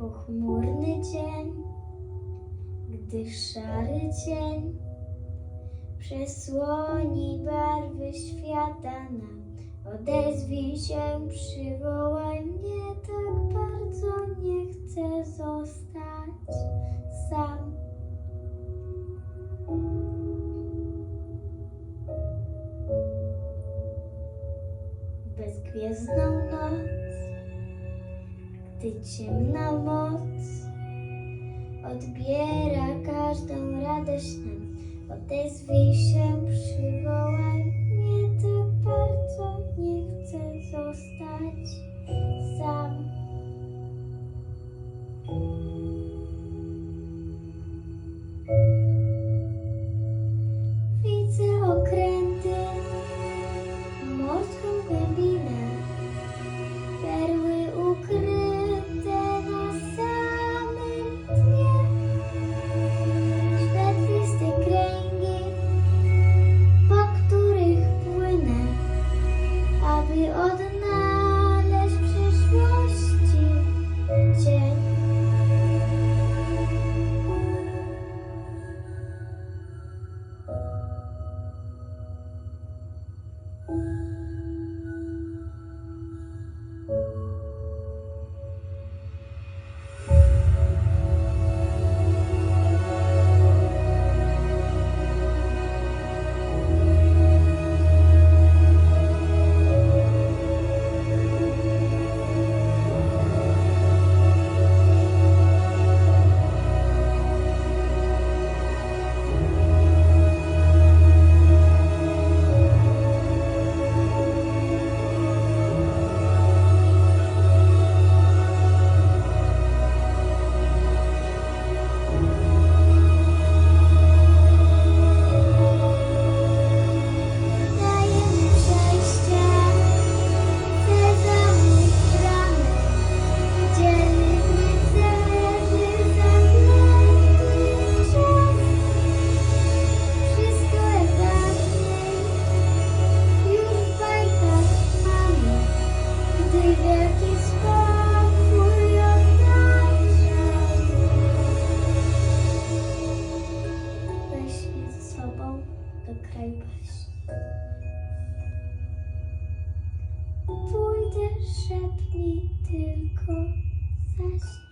pochmurny dzień, gdy szary cień przesłoni barwy świata nam. Odezwij się, przywołaj mnie, tak bardzo nie chcę zostać sam. Bezgwiezdną noc gdy ciemna moc odbiera każdą radość nam. Odezwij się, przywołaj do kraju baśni. Pójdę, szepnij tylko zaśnie.